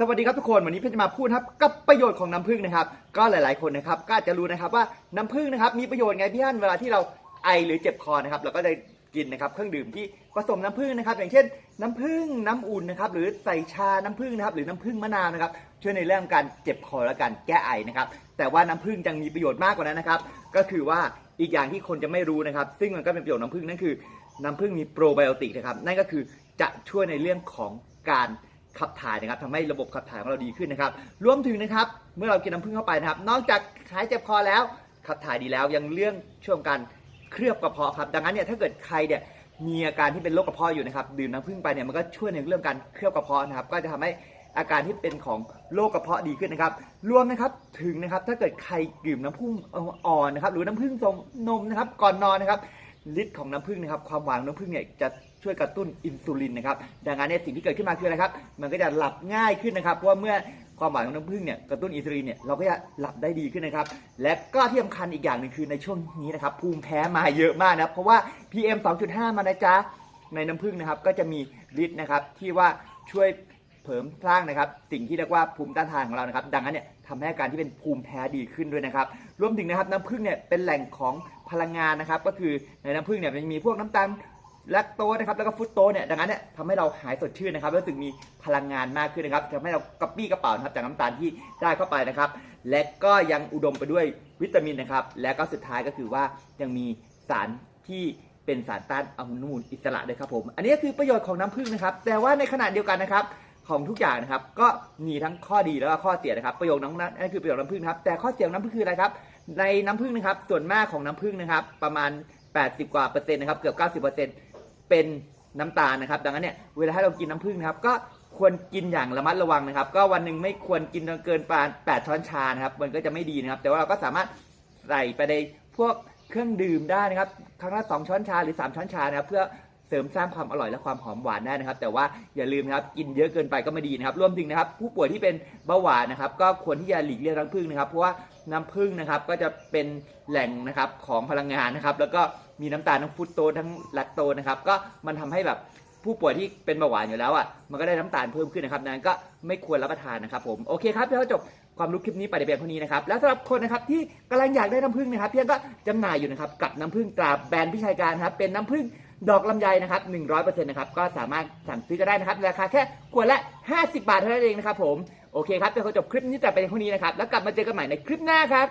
สวัสดีครับทุกคนวันนี้พี่จะมาพูดครับกับประโยชน์ของน้ำผึ้งนะครับ ก็หลาย ๆคนนะครับก็อาจจะรู้นะครับว่าน้ำผึ้งนะครับมีประโยชน์ไงพี่ฮั่นเวลาที่เราไอหรือเจ็บคอนะครับเราก็จะกินนะครับเครื่องดื่มที่ผสมน้ำผึ้งนะครับ อย่างเช่น น้ำผึ้งน้ำอุ่นนะครับหรือใส่ชาน้ำผึ้งนะครับหรือน้ำผึ้งมะนาวนะครับช่วยในเรื่องการเจ็บคอและการแก้ไอนะครับแต่ว่าน้ำผึ้งยังมีประโยชน์มากกว่านั้นนะครับ ก็คือว่าอีกอย่างที่คนจะไม่รู้นะครับ ซึ่งมันก็เป็นประโยชน์น้ำผึ้งนั่นคือ น้ำผึ้งมีโปรไบโอติกนะครับนั่นก็คือจะช่วยในเรื่องของการ ขับถ่ายนะครับทำให้ระบบขับถ่ายของเราดีขึ้นนะครับ รวมถึงนะครับ เมื่อเรากินน้ำผึ้งเข้าไปนะครับ นอกจากหายเจ็บคอแล้ว ขับถ่ายดีแล้วยังเรื่องช่วงการเคลือบกระเพาะครับ ดังนั้นเนี่ยถ้าเกิดใครเนี่ยมีอาการที่เป็นโรคกระเพาะอยู่นะครับดื่มน้ำผึ้งไปเนี่ยมันก็ช่วยในเรื่องการเคลือบกระเพาะนะครับ ก็จะทำให้อาการที่เป็นของโรคกระเพาะดีขึ้นนะครับ รวมนะครับถึงนะครับถ้าเกิดใครดื่มน้ำผึ้งอ่อนนะครับหรือน้ำผึ้งทรงนมนะครับก่อนนอนนะครับ ฤทธิ์ของน้ำผึ้งนะครับความหวานของน้ำผึ้งเนี่ยจะช่วยกระตุ้นอินซูลินนะครับดังนั้นเนี่ยสิ่งที่เกิดขึ้นมาคืออะไรครับมันก็จะหลับง่ายขึ้นนะครับเพราะว่าเมื่อความหวานของน้ำผึ้งเนี่ยกระตุ้นอินซูลินเนี่ยเราก็จะหลับได้ดีขึ้นนะครับและก็ที่สำคัญอีกอย่างหนึ่งคือในช่วงนี้นะครับภูมิแพ้มาเยอะมากนะครับเพราะว่า PM 2.5 มานะจ๊ะในน้ำผึ้งนะครับก็จะมีฤทธิ์นะครับที่ว่าช่วย เสริมสร้างนะครับ สิ่งที่เรียกว่าภูมิต้านทานของเรานะครับ ดังนั้นเนี่ยทำให้อาการที่เป็นภูมิแพ้ดีขึ้นด้วยนะครับ รวมถึงนะครับน้ำผึ้งเนี่ยเป็นแหล่งของพลังงานนะครับ ก็คือในน้ำผึ้งเนี่ยมันมีพวกน้ำตาลแลคโตสนะครับแล้วก็ฟรุตโตสเนี่ยดังนั้นเนี่ยทำให้เราหายสดชื่นนะครับรู้สึกมีพลังงานมากขึ้นนะครับทำให้เรากระปี้กระเป๋านะครับจากน้ำตาลที่ได้เข้าไปนะครับ และก็ยังอุดมไปด้วยวิตามินนะครับ และก็สุดท้ายก็คือว่ายังมีสารที่เป็นสารต้านอนุมูลอิสระด้วยครับผม อันนี้ก็คือประโยชน์ของน้ำผึ้งนะครับ แต่ว่าในขณะเดียวกันนะครับ ของทุกอย่างนะครับ ก็มีทั้งข้อดีแล้วก็ข้อเสียนะครับ ประโยชน์น้องนั่นคือประโยชน์น้ำผึ้งครับแต่ข้อเสียของน้ำผึ้งคืออะไรครับ ในน้ำผึ้งนะครับ ส่วนมากของน้ำผึ้งนะครับ ประมาณ 80 กว่าเปอร์เซ็นต์นะครับเกือบ 90เปอร์เซ็นต์เป็นน้ำตาลนะครับ ดังนั้นเนี่ยเวลาให้เรากินน้ำผึ้งนะครับ ก็ควรกินอย่างระมัดระวังนะครับ ก็วันหนึ่งไม่ควรกินเกินประมาณ8ช้อนชานะครับมันก็จะไม่ดีนะครับ แต่ว่าเราก็สามารถใส่ไปในพวกเครื่องดื่มได้นะครับ ครั้งละ2ช้อนชาหรือ 3 ช้อนชานะครับ เพื่อ เสริมสร้างความอร่อยและความหอมหวานได้นะครับ แต่ว่าอย่าลืมนะครับกินเยอะเกินไปก็ไม่ดีนะครับรวมถึงนะครับ ผู้ป่วยที่เป็นเบาหวานนะครับ ก็ควรที่จะหลีกเลี่ยงน้ำผึ้งนะครับ เพราะว่าน้ำผึ้งนะครับก็จะเป็นแหล่งนะครับของพลังงานนะครับ แล้วก็มีน้ำตาลทั้งฟรุตโตทั้งแลคโตนะครับ ก็มันทำให้แบบผู้ป่วยที่เป็นเบาหวานอยู่แล้วอะมันก็ได้น้ำตาลเพิ่มขึ้นนะครับนั้นก็ไม่ควรรับประทานนะครับผมโอเคครับเดี๋ยวจบความรู้คลิปนี้ไปในเพียงเท่านี้นะครับ แล้วสำหรับคนนะครับที่กำลังอยากได้น้ำผึ้งนะครับเพียงก็จำหน่ายอยู่นะครับกับน้ำผึ้งตราแบรนด์พิชัยการครับเป็นน้ำผึ้ง ดอกลำไยนะครับ100%นะครับก็สามารถสั่งซื้อก็ได้นะครับราคาแค่ขวดละ 50 บาทเท่านั้นเองนะครับผมโอเคครับเดี๋ยวเราจบคลิปนี้แต่เป็นเท่านี้นะครับแล้วกลับมาเจอกันใหม่ในคลิปหน้าครับ